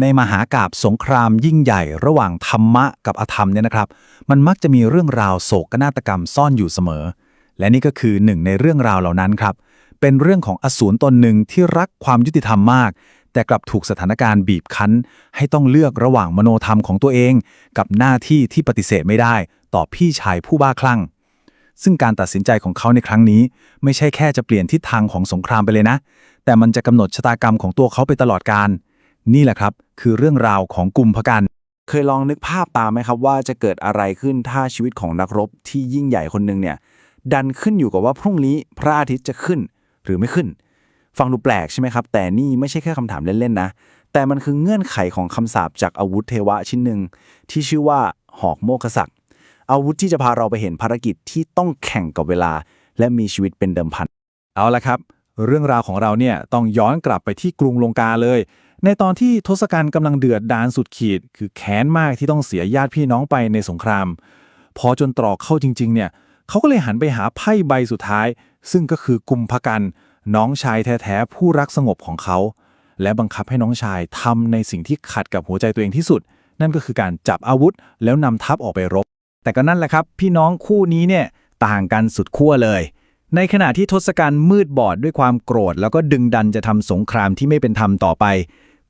ในมหากาบสงครามยิ่งใหญ่ระหว่างธรรมะกับอธรรมเนี่ยนะครับ มันมักจะมีเรื่องราวโศกนาฏกรรมซ่อนอยู่เสมอ และนี่ก็คือหนึ่งในเรื่องราวเหล่านั้นครับ เป็นเรื่องของอสูรตนหนึ่งที่รักความยุติธรรมมาก แต่กลับถูกสถานการณ์บีบคั้น ให้ต้องเลือกระหว่างมโนธรรมของตัวเอง กับหน้าที่ที่ปฏิเสธไม่ได้ ต่อพี่ชายผู้บ้าคลั่ง ซึ่งการตัดสินใจของเขาในครั้งนี้ ไม่ใช่แค่จะเปลี่ยนทิศทางของสงครามไปเลยนะ แต่มันจะกำหนดชะตากรรมของตัวเขาไปตลอดกาล นี่แหละครับ คือเรื่องราวของกลุ่มพกัน เคยลองนึกภาพตามไหมครับว่าจะเกิดอะไรขึ้นถ้าชีวิตของนักรบที่ยิ่งใหญ่คนหนึ่งเนี่ยดันขึ้นอยู่กับว่าพรุ่งนี้พระอาทิตย์จะขึ้นหรือไม่ขึ้น ฟังดูแปลกใช่ไหมครับ แต่นี่ไม่ใช่แค่คำถามเล่นๆนะ แต่มันคือเงื่อนไขของคำสาปจากอาวุธเทวะชิ้นหนึ่งที่ชื่อว่าหอกโมคศักดิ์อาวุธที่จะพาเราไปเห็นภารกิจที่ต้องแข่งกับเวลา และมีชีวิตเป็นเดิมพัน เอาละครับ เรื่องราวของเราเนี่ยต้องย้อนกลับไปที่กรุงลงกาเลย ในตอนที่ทศกัณฐ์กำลังเดือดดานสุดขีด คือแค้นมากที่ต้องเสียญาติพี่น้องไปในสงคราม พอจนตรอกเข้าจริง ๆ เนี่ยเขาก็เลยหันไปหาไพ่ใบสุดท้าย ซึ่งก็คือกุมภกัน น้องชายแท้ๆผู้รักสงบของเขา และบังคับให้น้องชายทำในสิ่งที่ขัดกับหัวใจตัวเองที่สุด นั่นก็คือการจับอาวุธ แล้วนำทัพออกไปรบ แต่ก็นั่นแหละครับ พี่น้องคู่นี้เนี่ยต่างกันสุดขั้วเลย ในขณะที่ทศกัณฐ์มืดบอดด้วยความโกรธ แล้วก็ดึงดันจะทำสงครามที่ไม่เป็นธรรมต่อไป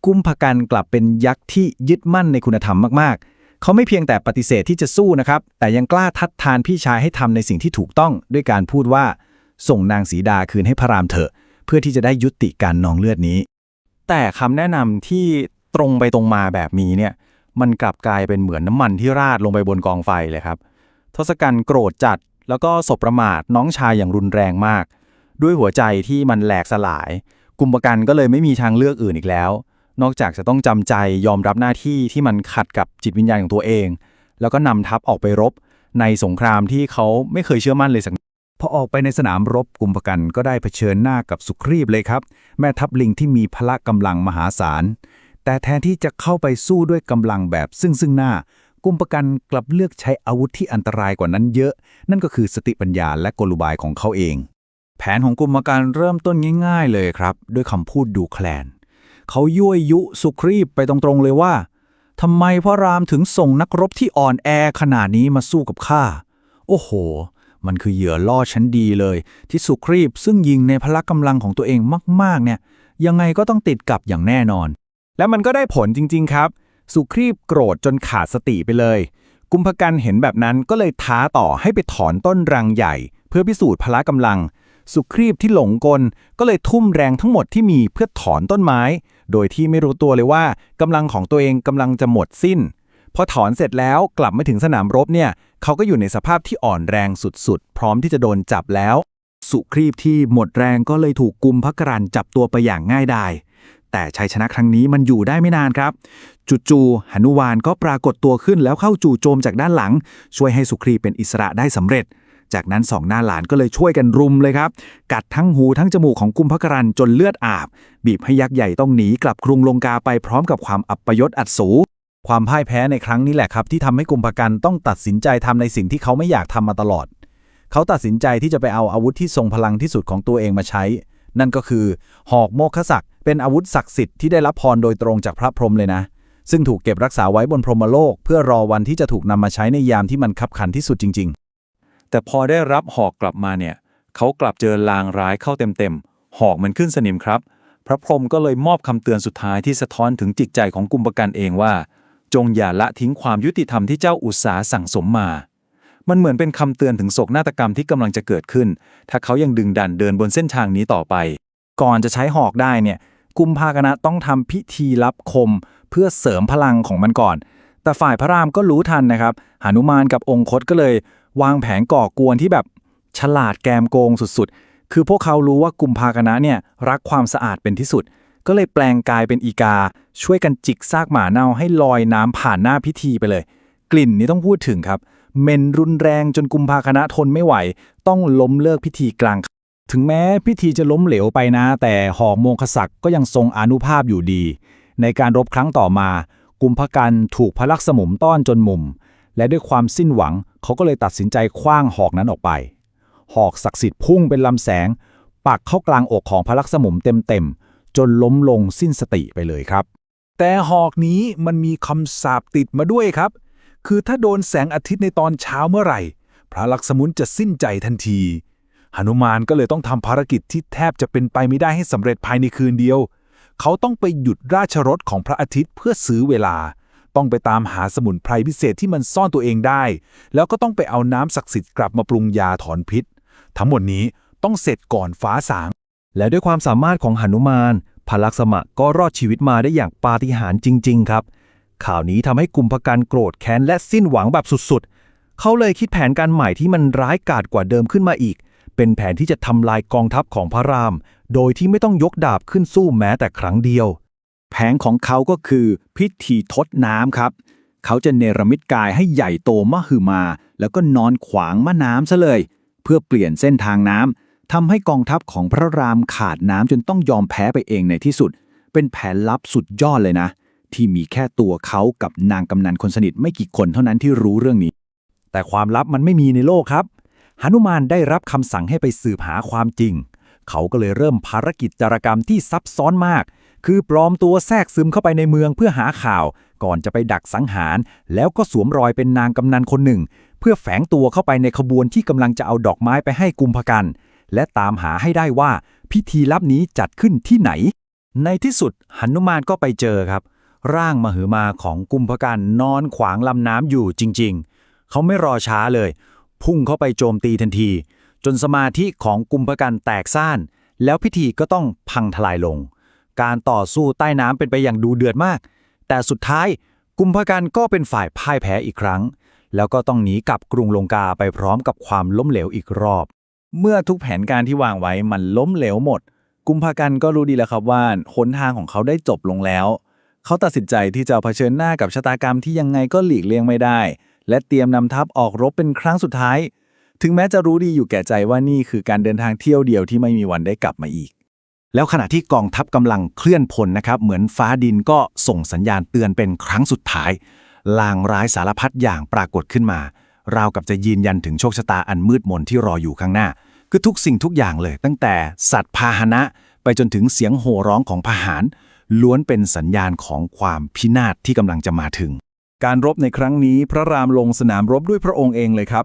กุมภกันกลับเป็นยักษ์ที่ยึดมั่นในคุณธรรมมากๆ เขาไม่เพียงแต่ปฏิเสธที่จะสู้นะครับ แต่ยังกล้าทัดทานพี่ชายให้ทำในสิ่งที่ถูกต้อง ด้วยการพูดว่า ส่งนางสีดาคืนให้พระรามเถอะ เพื่อที่จะได้ยุติการนองเลือดนี้ แต่คำแนะนำที่ตรงไปตรงมาแบบนี้เนี่ย มันกลับกลายเป็นเหมือนน้ำมันที่ราดลงไปบนกองไฟเลยครับทศกัณฐ์โกรธจัด แล้วก็สบประมาทน้องชายอย่างรุนแรงมาก ด้วยหัวใจที่มันแหลกสลายกุมภกันก็เลยไม่มีทางเลือกอื่นอีกแล้ว นอกจากจะต้องจำใจยอมรับหน้าที่ที่มันขัดกับจิตวิญญาณของตัวเอง แล้วก็นำทัพออกไปรบ ในสงครามที่เขาไม่เคยเชื่อมั่นเลยสักพอออกไปในสนามรบกุมภกันก็ได้เผชิญหน้ากับสุครีบเลยครับ แม่ทัพลิงที่มีพละกำลังมหาศาล แต่แทนที่จะเข้าไปสู้ด้วยกำลังแบบซึ่งซึ่งหน้า กุมภกันกลับเลือกใช้อาวุธที่อันตรายกว่านั้นเยอะ นั่นก็คือสติปัญญาและกลุบายของเขาเอง แผนของกลุ่มภกันเริ่มต้นง่าย ๆ เลยครับ ด้วยคำพูดดูแคลน เขายั่วยุสุครีบไปตรงๆเลยว่าทำไมพระรามถึงส่งนักรบที่อ่อนแอขนาดนี้มาสู้กับข้า โอ้โห มันคือเหยื่อล่อชั้นดีเลย ที่สุครีบซึ่งยิงในพละกำลังของตัวเองมากๆเนี่ย ยังไงก็ต้องติดกับอย่างแน่นอน แล้วมันก็ได้ผลจริง ๆ ครับ สุครีบโกรธจนขาดสติไปเลย กุมภกันเห็นแบบนั้นก็เลยท้าต่อให้ไปถอนต้นรังใหญ่ เพื่อพิสูจน์พละกำลัง สุครีบที่หลงกลก็เลยทุ่มแรงทั้งหมดที่มีเพื่อถอนต้นไม้ โดยที่ไม่รู้ตัวเลยว่ากำลังของตัวเองกำลังจะหมดสิ้น พอถอนเสร็จแล้วกลับมาถึงสนามรบเนี่ยเขาก็อยู่ในสภาพที่อ่อนแรงสุดๆ พร้อมที่จะโดนจับแล้ว สุครีบที่หมดแรงก็เลยถูกกุมภกรันจับตัวไปอย่างง่ายดาย แต่ชัยชนะครั้งนี้มันอยู่ได้ไม่นานครับ จู่ๆหนุวานก็ปรากฏตัวขึ้นแล้วเข้าจู่โจมจากด้านหลัง ช่วยให้สุครีเป็นอิสระได้สำเร็จ จากนั้นสองหน้าหลานก็เลยช่วยกันรุมเลยครับ กัดทั้งหูทั้งจมูกของกุมภกรันจนเลือดอาบ บีบให้ยักษ์ใหญ่ต้องหนีกลับกรุงลงกาไปพร้อมกับความอัปยศอัดสูความพ่ายแพ้ในครั้งนี้แหละครับ ที่ทำให้กุมภกันต้องตัดสินใจทำในสิ่งที่เขาไม่อยากทำมาตลอด เขาตัดสินใจที่จะไปเอาอาวุธที่ทรงพลังที่สุดของตัวเองมาใช้ นั่นก็คือ หอกโมฆศักดิ์เป็นอาวุธศักดิ์สิทธิ์ที่ได้รับพรโดยตรงจากพระพรหมเลยนะ ซึ่งถูกเก็บรักษาไว้บนพรหมโลก เพื่อรอวันที่จะถูกนำมาใช้ในยามที่มันคับขันที่สุดจริง ๆ แต่พอได้รับหอกกลับมาเนี่ยเขากลับเจอลางร้ายเข้าเต็มๆหอกมันขึ้นสนิมครับ พระพรหมก็เลยมอบคำเตือนสุดท้ายที่สะท้อนถึงจิตใจของกุมภกันเองว่า จงอย่าละทิ้งความยุติธรรมที่เจ้าอุตสาสั่งสมมา มันเหมือนเป็นคำเตือนถึงโศกนาฏกรรมที่กำลังจะเกิดขึ้น ถ้าเขายังดึงดันเดินบนเส้นทางนี้ต่อไป ก่อนจะใช้หอกได้เนี่ยกุมภากนะต้องทำพิธีรับคม เพื่อเสริมพลังของมันก่อน แต่ฝ่ายพระรามก็รู้ทันนะครับหนุมานกับองคตก็เลย วางแผนก่อกวนที่แบบฉลาดแกมโกงสุดๆ คือพวกเขารู้ว่ากุมภากนะเนี่ยรักความสะอาดเป็นที่สุด ก็เลยแปลงกายเป็นอีกา ช่วยกันจิกซากหมาเน่าให้ลอยน้ำผ่านหน้าพิธีไปเลย กลิ่นนี้ต้องพูดถึงครับ เหม็นรุนแรงจนกุมภาคณะทนไม่ไหว ต้องล้มเลิกพิธีกลาง ถึงแม้พิธีจะล้มเหลวไปนะ แต่หอกโมงคศักดิ์ก็ยังทรงอนุภาพอยู่ดี ในการรบครั้งต่อมา กุมภกันถูกพระลักษมุมต้อนจนมุม และด้วยความสิ้นหวังเขาก็เลยตัดสินใจคว้างหอกนั้นออกไป หอกศักดิ์สิทธิ์พุ่งเป็นลำแสง ปักเข้ากลางอกของพระลักษมุมเต็มๆจนล้มลงสิ้นสติไปเลยครับ แต่หอกนี้มันมีคำสาปติดมาด้วยครับ คือถ้าโดนแสงอาทิตย์ในตอนเช้าเมื่อไหร่ พระลักษมุนจะสิ้นใจทันทีหนุมานก็เลยต้องทำภารกิจที่แทบจะเป็นไปไม่ได้ให้สำเร็จภายในคืนเดียว เขาต้องไปหยุดราชรถของพระอาทิตย์เพื่อซื้อเวลา ต้องไปตามหาสมุนไพรพิเศษที่มันซ่อนตัวเองได้ แล้วก็ต้องไปเอาน้ำศักดิ์สิทธิ์กลับมาปรุงยาถอนพิษ ทั้งหมดนี้ต้องเสร็จก่อนฟ้าสาง และด้วยความสามารถของหนุมานพลักษมะก็รอดชีวิตมาได้อย่างปาฏิหาริย์จริง ๆ ครับ ข่าวนี้ทำให้กลุ่มภกันโกรธแค้นและสิ้นหวังแบบสุดๆ เขาเลยคิดแผนการใหม่ที่มันร้ายกาจกว่าเดิมขึ้นมาอีก เป็นแผนที่จะทำลายกองทัพของพระราม โดยที่ไม่ต้องยกดาบขึ้นสู้แม้แต่ครั้งเดียว แผนของเขาก็คือพิธีทดน้ำครับ เขาจะเนรมิตกายให้ใหญ่โตมหึมา แล้วก็นอนขวางม่น้ำซะเลย เพื่อเปลี่ยนเส้นทางน้ำทำให้กองทัพของพระรามขาดน้ำจนต้องยอมแพ้ไปเองในที่สุด เป็นแผนลับสุดยอดเลยนะ ที่มีแค่ตัวเขากับนางกำนันคนสนิทไม่กี่คนเท่านั้นที่รู้เรื่องนี้ แต่ความลับมันไม่มีในโลกครับหนุมานได้รับคำสั่งให้ไปสืบหาความจริง เขาก็เลยเริ่มภารกิจจารกรรมที่ซับซ้อนมาก คือปลอมตัวแทรกซึมเข้าไปในเมืองเพื่อหาข่าว ก่อนจะไปดักสังหาร แล้วก็สวมรอยเป็นนางกำนันคนหนึ่ง เพื่อแฝงตัวเข้าไปในขบวนที่กำลังจะเอาดอกไม้ไปให้กุมภกัน และตามหาให้ได้ว่า พิธีลับนี้จัดขึ้นที่ไหน ในที่สุดหนุมานก็ไปเจอครับ ร่างมหึมาของกุมภกันนอนขวางลำน้ำอยู่จริง ๆ เขาไม่รอช้าเลย พุ่งเข้าไปโจมตีทันที จนสมาธิของกุมภกันแตกซ่าน แล้วพิธีก็ต้องพังทลายลง การต่อสู้ใต้น้ำเป็นไปอย่างดูเดือดมาก แต่สุดท้ายกุมภกันก็เป็นฝ่ายพ่ายแพ้อีกครั้ง แล้วก็ต้องหนีกลับกรุงลงกาไปพร้อมกับความล้มเหลวอีกรอบ เมื่อทุกแผนการที่วางไว้มันล้มเหลวหมด กุมภกันก็รู้ดีแล้วครับว่าหนทางของเขาได้จบลงแล้ว เขาตัดสินใจที่จะเผชิญหน้ากับชะตากรรมที่ยังไงก็หลีกเลี่ยงไม่ได้ และเตรียมนำทัพออกรบเป็นครั้งสุดท้าย ถึงแม้จะรู้ดีอยู่แก่ใจว่านี่คือการเดินทางเที่ยวเดียวที่ไม่มีวันได้กลับมาอีก แล้วขณะที่กองทัพกำลังเคลื่อนพลนะครับเหมือนฟ้าดินก็ส่งสัญญาณเตือนเป็นครั้งสุดท้ายลางร้ายสารพัดอย่างปรากฏขึ้นมาราวกับจะยืนยันถึงโชคชะตาอันมืดมนที่รออยู่ข้างหน้า คือทุกสิ่งทุกอย่างเลย ตั้งแต่สัตว์พาหนะ ไปจนถึงเสียงโห่ร้องของทหาร ล้วนเป็นสัญญาณของความพินาศที่กำลังจะมาถึง การรบในครั้งนี้พระรามลงสนามรบด้วยพระองค์เองเลยครับ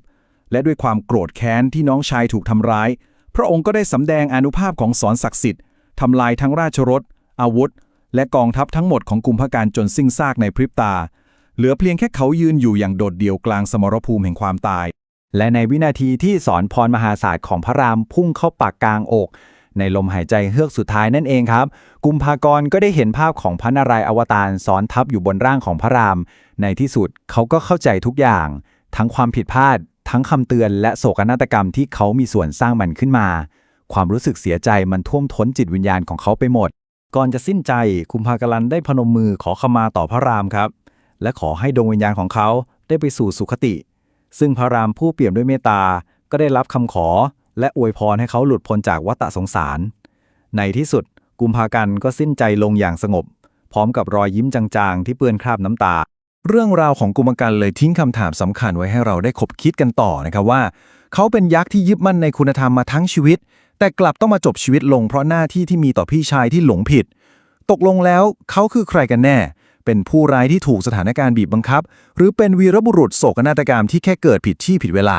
และด้วยความโกรธแค้นที่น้องชายถูกทำร้าย พระองค์ก็ได้สำแดงอนุภาพของสอนศักดิ์สิทธิ์ทำลายทั้งราชรถ อาวุธ และกองทัพทั้งหมดของกุมภการจนสิ้นซากในพริบตา เหลือเพียงแค่เขายืนอยู่อย่างโดดเดี่ยวกลางสมรภูมิแห่งความตาย และในวินาทีที่สอนพรมหาศาสตร์ของพระรามพุ่งเข้าปากกลางอก ในลมหายใจเฮือกสุดท้ายนั่นเองครับ กุมภากรก็ได้เห็นภาพของพระนารายณ์อวตารซ้อนทับอยู่บนร่างของพระราม ในที่สุดเขาก็เข้าใจทุกอย่าง ทั้งความผิดพลาด ทั้งคำเตือนและโศกนาฏกรรมที่เขามีส่วนสร้างมันขึ้นมา ความรู้สึกเสียใจมันท่วมท้นจิตวิญญาณของเขาไปหมด ก่อนจะสิ้นใจกุมภากรันได้พนมมือขอขมาต่อพระรามครับ และขอให้ดวงวิญญาณของเขาได้ไปสู่สุคติ ซึ่งพระรามผู้เปี่ยมด้วยเมตตาก็ได้รับคำขอ และอวยพรให้เขาหลุดพ้นจากวัฏสงสาร ในที่สุดกุมภากันก็สิ้นใจลงอย่างสงบ พร้อมกับรอยยิ้มจางๆ ที่เปื้อนคราบน้ำตา เรื่องราวของกุมภกันเลยทิ้งคำถามสำคัญไว้ให้เราได้คบคิดกันต่อนะครับว่า เขาเป็นยักษ์ที่ยึดมั่นในคุณธรรมมาทั้งชีวิต แต่กลับต้องมาจบชีวิตลงเพราะหน้าที่ที่มีต่อพี่ชายที่หลงผิด ตกลงแล้วเขาคือใครกันแน่เป็นผู้ร้ายที่ถูกสถานการณ์บีบบังคับ หรือเป็นวีรบุรุษโศกนาฏกรรมที่แค่เกิดผิดที่ผิดเวลา